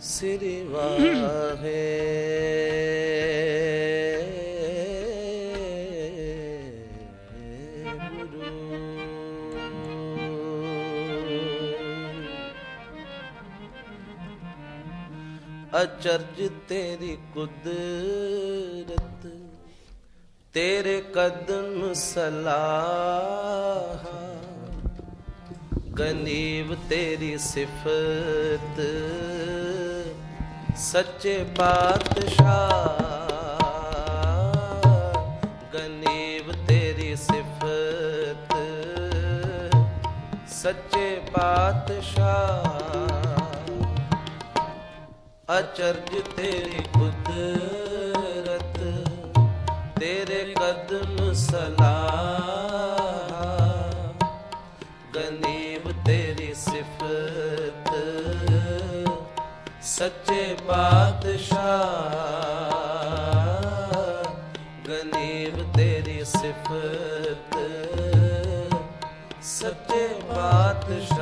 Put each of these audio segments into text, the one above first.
ਸ੍ਰੀ ਵਾਹਿਗੁਰੂ ਅਚਰਜ ਤੇਰੀ ਕੁਦਰਤ ਤੇਰੇ ਕਦਮ ਸਲਾਹ। ਗਨੀਬ ਤੇਰੀ ਸਿਫਤ ਸੱਚੇ ਪਾਤਸ਼ਾਹ। ਗਨੀਬ ਤੇਰੀ ਸਿਫਤ। ਸੱਚੇ ਪਾਤਸ਼ਾਹ। ਅਚਰਜ ਤੇਰੀ ਕੁਦਰਤ ਸੱਚੇ ਪਾਤਸ਼ਾਹ। ਗਨੀਬ ਤੇਰੀ ਸਿਫਤ। ਸੱਚੇ ਪਾਤਸ਼ਾਹ।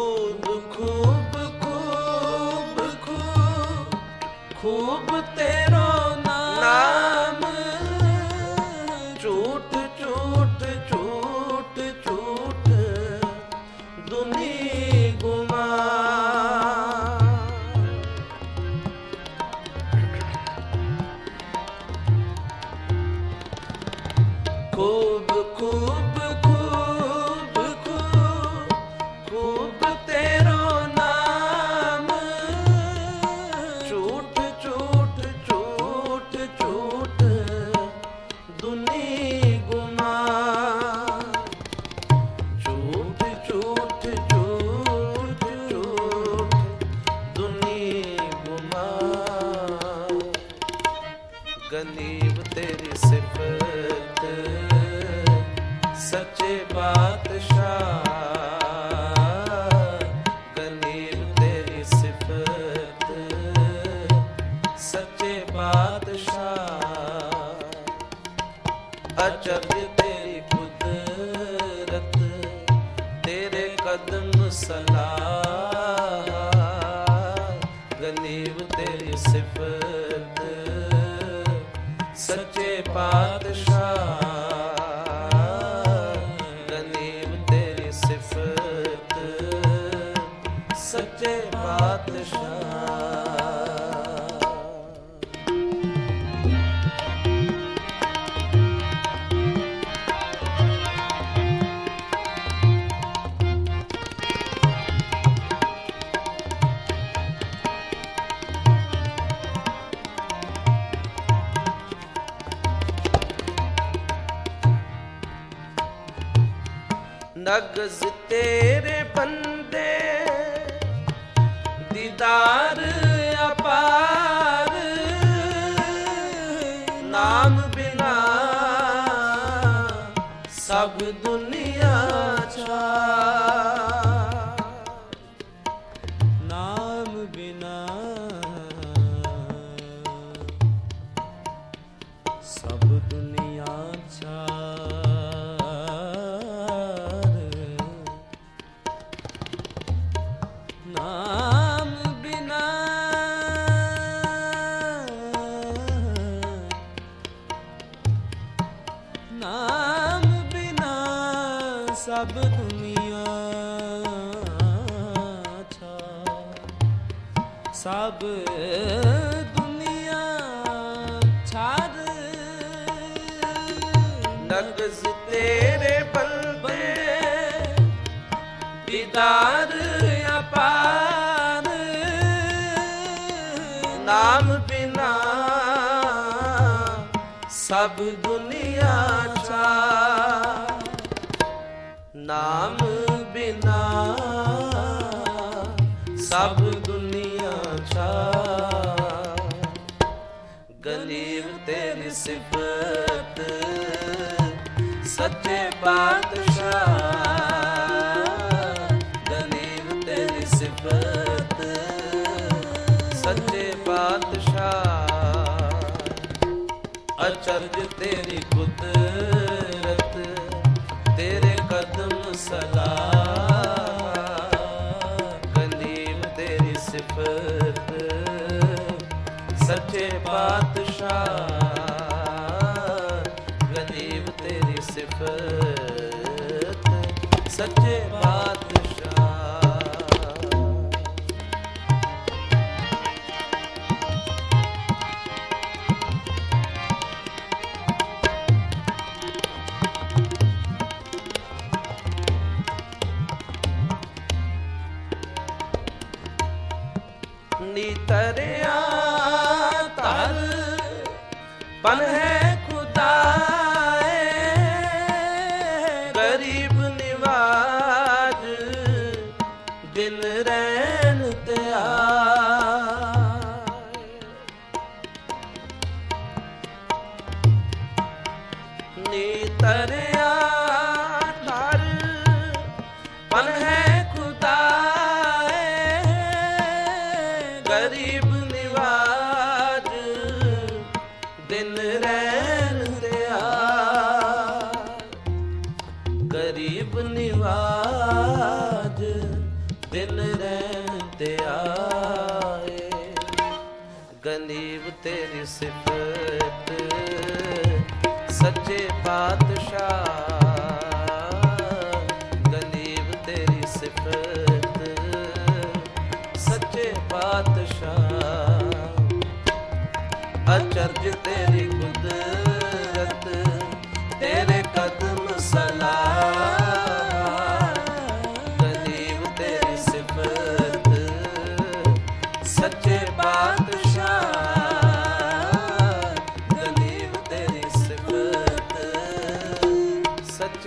ਖੂਬ ਖੂਬ ਖੂਬ ਖੂਬ ਖੂਬ ਤੇਰੋ ਨਾਮ। ਝੂਠ ਝੂਠ ਝੂਠ ਝੂਠ, ਦੁਨੀ ਗੁਮਾ ਖੂਬ ਖੂਬ ਸੱਚੇ ਪਾਤਸ਼ਾਹ। ਗਨੀਬ ਤੇਰੀ ਸਿਫਤ। ਸੱਚੇ ਪਾਤਸ਼ਾਹ। ਅਚਰਜ ਤੇਰੀ ਕੁਦਰਤ। ਤੇਰੇ ਕਦਮ ਸਲਾਹ। ਗਨੀਬ ਤੇਰੀ ਸਿਫਤ। ਸੱਚੇ ਪਾਤਸ਼ਾਹ। ਨਗਜ਼ ਤੇਰੇ ਬੰਦੇ ਦੀਦਾਰ ਅਪਾਰ ਨਾਮ ਬਿਨਾ ਸਭ ਦੁਨੀਆ ਛਾ। ਨਾਮ ਬਿਨਾ ਸਭ ਦੁਨੀਆ ਛਾਰ ਨਾਮ ਸਭ ਦੁਨੀਆ ਛਾਰ ਸਭ ਦੁਨੀਆ ਛਾੜ ਨਗਜ਼ ਤੇਰੇ ਬੰਦੇ ਦੀਦਾਰ ਅਪਾਰ। ਨਾਮ ਬਿਨਾ ਸਭ ਦੁਨੀਆ ਛਾ। ਨਾਮ ਬਿਨਾ ਸਭ ਦੁਨੀਆ ਛਾ। ਗਲੀਬ ਤੇਰੀ ਸਿਫਤ ਸੱਚੇ ਪਾਤਸ਼ਾਹ। ਗਨੀਮ ਤੇਰੀ ਸਿਫਤ ਸੱਚੇ ਪਾਤਸ਼ਾਹ। ਅਚਰਜ ਤੇਰੀ ਕੁਦਰਤ ਸਿਫਤ ਸੱਚੇ ਪਾਤਸ਼ਾਹ ਤੇ ਆਏ। ਗਨੀਬ ਤੇਰੀ ਸਿਫਤ, ਸੱਚੇ ਪਾਤਸ਼ਾਹ। ਗਨੀਬ ਤੇਰੀ ਸਿਫਤ, ਸੱਚੇ ਪਾਤਸ਼ਾਹ। ਅਚਰਜ ਤੇਰੀ ਕੁਦਰਤ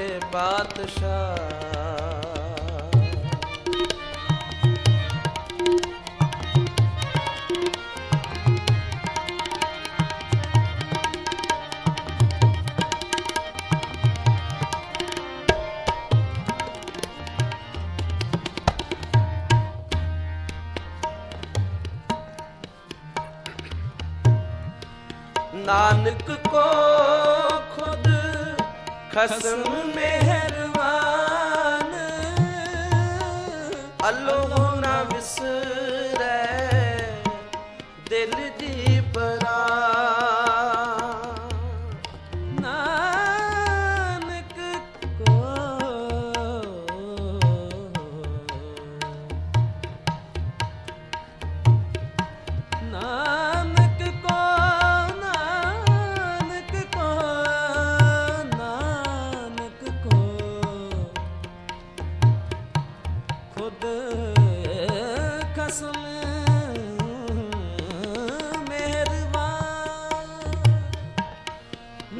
ਸੱਚੇ ਪਾਤਸ਼ਾਹ ਨਾਨਕ ਕੋ ਖਸਮ ਮਿਹਰਬਾਨ। ਅੱਲੋਹ ਨਾ ਵਿਸਰੈ। ਦਿਲ ਦੀ ਪਰਾ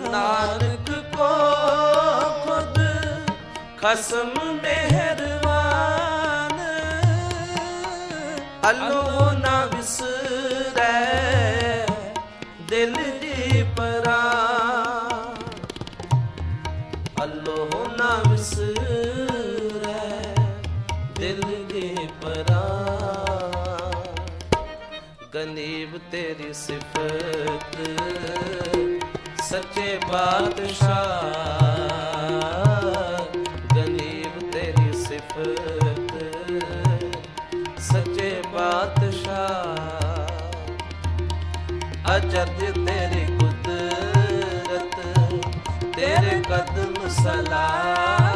ਨਾਨਕ ਕੋ ਖੁਦ ਖਸਮ ਮਿਹਰਬਾਨ। ਅੱਲੋਹ ਨਾ ਵਿਸਰੈ ਦਿਲ ਦੀ ਪਰਾ ਅੱਲੋਹ ਨਾ ਵਿਸਰੈ ਦਿਲ ਦੀ ਪਰਾ ਗਨੀਬ ਤੇਰੀ ਸਿਫਤ ਸੱਚੇ ਬਾਦਸ਼ਾਹ। ਗਨੀਬ ਤੇਰੀ ਸਿਫਤ। ਸੱਚੇ ਬਾਦਸ਼ਾਹ। ਅਜਦ ਤੇਰੀ ਕੁਦਰਤ। ਤੇਰੇ ਕਦਮ ਸਲਾਹ।